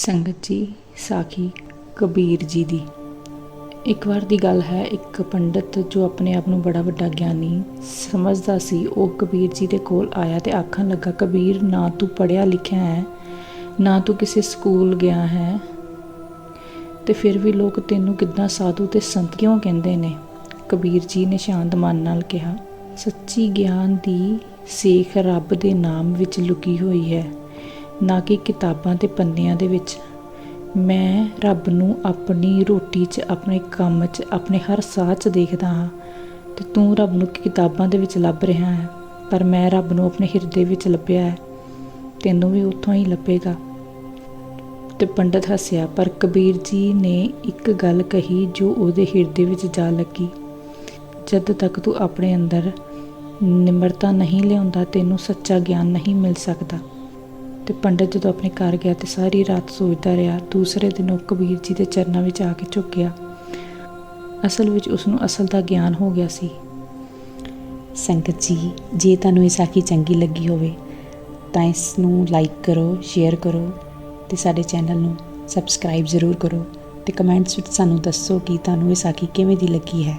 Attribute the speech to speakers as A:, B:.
A: ਸੰਗਤ ਜੀ, ਸਾਖੀ ਕਬੀਰ ਜੀ ਦੀ। ਇੱਕ ਵਾਰ ਦੀ ਗੱਲ ਹੈ, ਇੱਕ ਪੰਡਤ ਜੋ ਆਪਣੇ ਆਪ ਨੂੰ ਬੜਾ ਵੱਡਾ ਗਿਆਨੀ ਸਮਝਦਾ ਸੀ, ਉਹ ਕਬੀਰ ਜੀ ਦੇ ਕੋਲ ਆਇਆ ਤੇ ਆਖਣ ਲੱਗਾ, ਕਬੀਰ, ਨਾ ਤੂੰ ਪੜਿਆ ਲਿਖਿਆ ਹੈ, ਨਾ ਤੂੰ ਕਿਸੇ ਸਕੂਲ ਗਿਆ ਹੈ, ਤੇ ਫਿਰ ਵੀ ਲੋਕ ਤੈਨੂੰ ਕਿੱਦਾਂ ਸਾਧੂ ਤੇ ਸੰਤ ਕਿਉਂ ਕਹਿੰਦੇ ਨੇ? ਕਬੀਰ ਜੀ ਨੇ ਸ਼ਾਂਤ ਮਨ ਨਾਲ ਕਿਹਾ, ਸੱਚੀ ਗਿਆਨ ਦੀ ਸੇਖ ਰੱਬ ਦੇ ਨਾਮ ਵਿੱਚ ਲੁਕੀ ਹੋਈ ਹੈ। ਨਾ ਕਿ ਕਿਤਾਬਾਂ ਤੇ ਪੰਨਿਆਂ ਦੇ ਵਿੱਚ। ਮੈਂ ਰੱਬ ਨੂੰ ਆਪਣੀ ਰੋਟੀ 'ਚ, ਆਪਣੇ ਕੰਮ 'ਚ, ਆਪਣੇ ਹਰ ਸਾਹ 'ਚ ਦੇਖਦਾ ਹਾਂ ਤੇ ਤੂੰ ਰੱਬ ਨੂੰ ਕਿਤਾਬਾਂ ਦੇ ਵਿੱਚ ਲੱਭ ਰਿਹਾ ਹੈ, ਪਰ ਮੈਂ ਰੱਬ ਨੂੰ ਆਪਣੇ ਹਿਰਦੇ ਵਿੱਚ ਲੱਭਿਆ ਹੈ। ਤੈਨੂੰ ਵੀ ਉੱਥੋਂ ਹੀ ਲੱਭੇਗਾ। ਤੇ ਪੰਡਤ ਹੱਸਿਆ, ਪਰ ਕਬੀਰ ਜੀ ਨੇ ਇੱਕ ਗੱਲ ਕਹੀ ਜੋ ਉਹਦੇ ਹਿਰਦੇ ਵਿੱਚ ਜਾ ਲੱਗੀ। ਜਦ ਤੱਕ ਤੂੰ ਆਪਣੇ ਅੰਦਰ ਨਿਮਰਤਾ ਨਹੀਂ ਲਿਆਉਂਦਾ, ਤੈਨੂੰ ਸੱਚਾ ਗਿਆਨ ਨਹੀਂ ਮਿਲ ਸਕਦਾ। ਤੇ ਪੰਡਤ ਜਦੋਂ ਆਪਣੇ ਘਰ ਗਿਆ ਤੇ ਸਾਰੀ ਰਾਤ ਸੋਚਦਾ ਰਿਹਾ, ਦੂਸਰੇ ਦਿਨ ਉਹ ਕਬੀਰ ਜੀ ਦੇ ਚਰਨਾਂ ਵਿੱਚ ਆ ਕੇ ਝੁਕ ਅਸਲ ਵਿੱਚ ਉਸ ਨੂੰ ਅਸਲ ਦਾ ਗਿਆਨ ਹੋ ਗਿਆ ਸੀ।
B: ਸੰਗਤ ਜੀ, ਜੇ ਤੁਹਾਨੂੰ ਇਹ ਸਾਖੀ ਚੰਗੀ ਲੱਗੀ ਹੋਵੇ, ਤਾਂ ਇਸ ਨੂੰ ਲਾਈਕ ਕਰੋ ਸ਼ੇਅਰ ਕਰੋ ਤੇ ਸਾਡੇ ਚੈਨਲ ਨੂੰ ਸਬਸਕ੍ਰਾਈਬ ਜ਼ਰੂਰ ਕਰੋ ਤੇ ਕਮੈਂਟਸ ਵਿੱਚ ਸਾਨੂੰ ਦੱਸੋ ਕਿ ਤੁਹਾਨੂੰ ਇਹ ਸਾਖੀ ਕਿਵੇਂ ਦੀ ਲੱਗੀ ਹੈ।